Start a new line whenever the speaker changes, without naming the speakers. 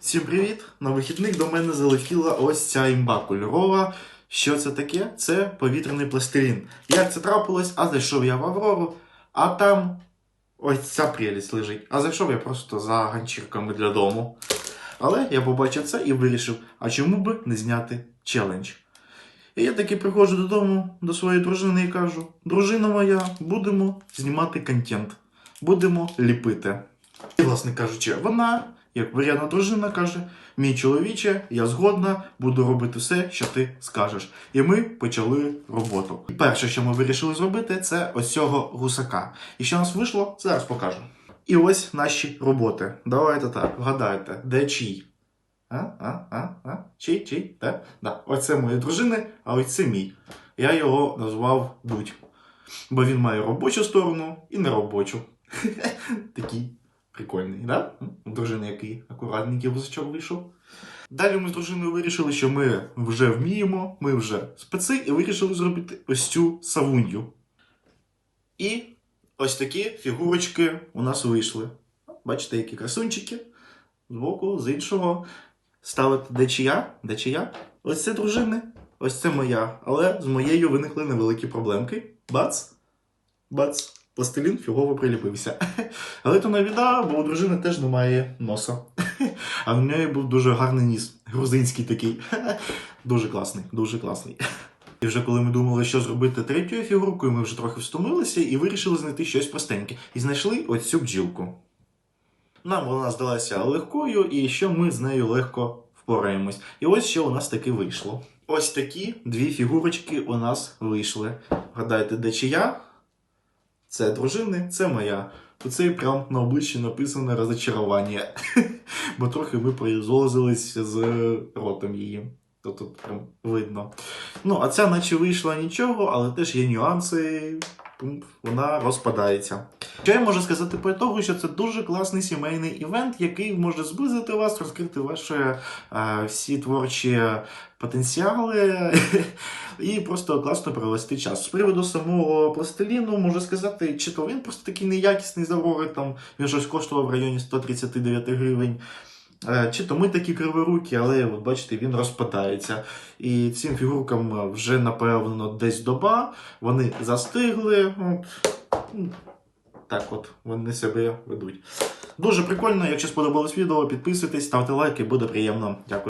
Всім привіт! На вихідних до мене залетіла ось ця імба кольорова. Що це таке? Це повітряний пластилін. Як це трапилось? А зайшов я в Аврору, а там ось ця прелість лежить. А зайшов я просто за ганчірками для дому. Але я побачив це і вирішив, а чому би не зняти челендж? І я таки приходжу додому до своєї дружини і кажу: дружина моя, будемо знімати контент, будемо ліпити. І, власне кажучи, вона, як варіана дружина, каже: мій чоловіче, я згодна, буду робити все, що ти скажеш. І ми почали роботу. І перше, що ми вирішили зробити, це ось цього гусака. І що нас вийшло, зараз покажу. І ось наші роботи. Давайте так, вгадайте, де чий? А, а, а, а? Чий, чий? Де? Да. Оце моєї дружини, а ось це мій. Я його назвав Дудь. Бо він має робочу сторону і неробочу. Такий прикольний, да? У дружини який акуратненький вийшов. Далі ми з дружиною вирішили, що ми вже вміємо, ми вже специ, і вирішили зробити ось цю савунью. І ось такі фігурочки у нас вийшли. Бачите, які красунчики. Збоку, з іншого. Ставити де чия? Де чия? Ось це дружини, ось це моя. Але з моєю виникли невеликі проблемки. Бац! Бац! Пластилін фігово приліпився. Але то біда, бо у дружини теж немає носа. А в неї був дуже гарний ніс. Грузинський такий. Дуже класний, дуже класний. І вже коли ми думали, що зробити третьою фігуркою, ми вже трохи встомилися і вирішили знайти щось простеньке. І знайшли ось цю бджілку. Нам вона здалася легкою, і що ми з нею легко впораємось. І ось що у нас таки вийшло. Ось такі дві фігурочки у нас вийшли. Гадайте, де чия? Це дружини, це моя. Оце прям на обличчі написано розочарування. Бо трохи ми призолозились з ротом її. То тут прям видно. Ну, а ця наче вийшла нічого, але теж є нюанси. Вона розпадається. Що я можу сказати по того, що це дуже класний сімейний івент, який може зблизити вас, розкрити ваші е, всі творчі потенціали і просто класно провести час. З приводу самого пластиліну можу сказати, чи то він просто такий неякісний заворот, там він щось коштував в районі 139 гривень. Е, Чи то ми такі криворукі, але от бачите, він розпадається. І цим фігуркам вже напевно десь доба. Вони застигли. От, так от вони себе ведуть. Дуже прикольно. Якщо сподобалось відео, підписуйтесь, ставте лайки, буде приємно. Дякую.